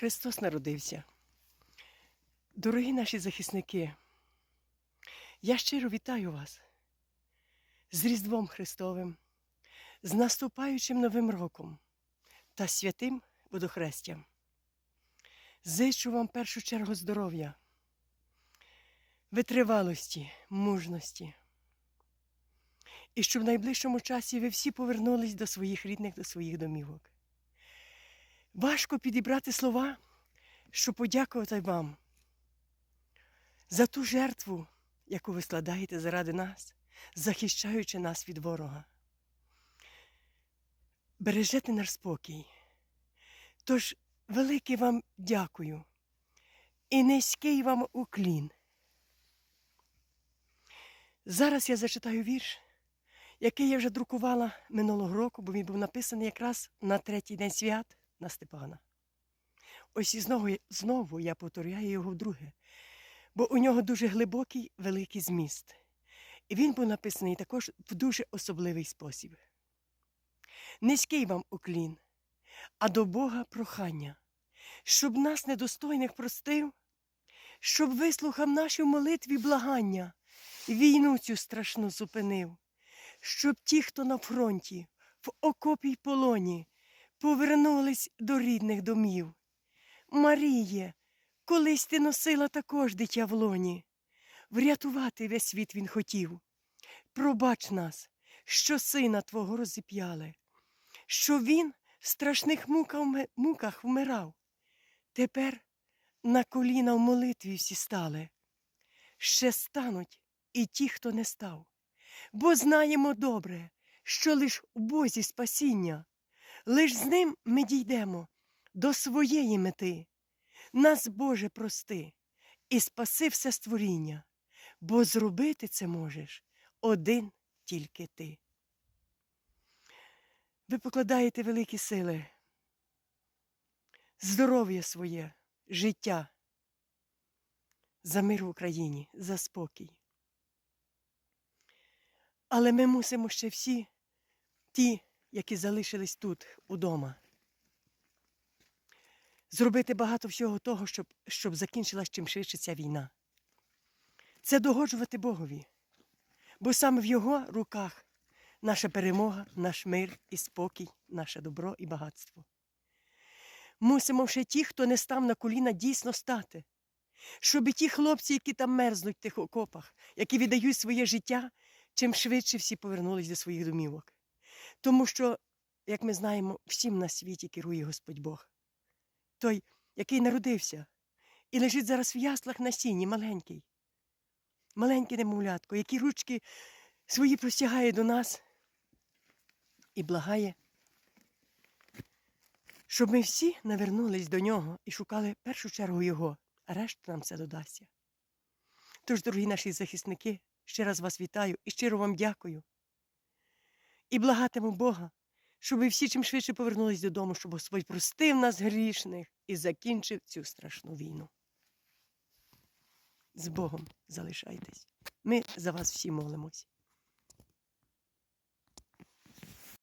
Христос народився. Дорогі наші захисники, я щиро вітаю вас з Різдвом Христовим, з наступаючим Новим роком та святим Водохрестям. Зичу вам першу чергу здоров'я, витривалості, мужності. І щоб в найближчому часі ви всі повернулись до своїх рідних, до своїх домівок. Важко підібрати слова, щоб подякувати вам за ту жертву, яку ви складаєте заради нас, захищаючи нас від ворога. Бережете наш спокій. Тож велике вам дякую і низький вам уклін. Зараз я зачитаю вірш, який я вже друкувала минулого року, бо він був написаний якраз на третій день свят на Степана. Ось і знову, знову я повторяю його вдруге, бо у нього дуже глибокий великий зміст. І він був написаний також в дуже особливий спосіб. Низький вам уклін, а до Бога прохання, щоб нас недостойних простив, щоб вислухав наші молитві благання, війну цю страшну зупинив, щоб ті, хто на фронті, в окопі й полоні, повернулись до рідних домів. Маріє, колись ти носила також дитя в лоні. Врятувати весь світ він хотів. Пробач нас, що сина твого розіп'яли, що він в страшних муках, вмирав. Тепер на коліна в молитві всі стали. Ще стануть і ті, хто не став. Бо знаємо добре, що лиш у Бозі спасіння, лиш з ним ми дійдемо до своєї мети. Нас, Боже, прости і спаси все створіння, бо зробити це можеш один тільки ти. Ви покладаєте великі сили, здоров'я своє, життя за мир в Україні, за спокій. Але ми мусимо ще всі, ті, які залишились тут, удома, зробити багато всього того, щоб, щоб закінчилась чим швидше ця війна. Це догоджувати Богові, бо саме в Його руках наша перемога, наш мир і спокій, наше добро і багатство. Мусимо ще ті, хто не став на коліна, дійсно стати, щоб і ті хлопці, які там мерзнуть в тих окопах, які віддають своє життя, чим швидше всі повернулись до своїх домівок. Тому що, як ми знаємо, всім на світі керує Господь Бог. Той, який народився і лежить зараз в яслах на сіні, маленький, маленький немовлятко, який ручки свої простягає до нас і благає, щоб ми всі навернулись до нього і шукали першу чергу його, а решту нам це додасться. Тож, дорогі наші захисники, ще раз вас вітаю і щиро вам дякую. І благатиму Бога, щоб ви всі чим швидше повернулись додому, щоб Господь простив нас грішних і закінчив цю страшну війну. З Богом залишайтесь. Ми за вас всі молимось.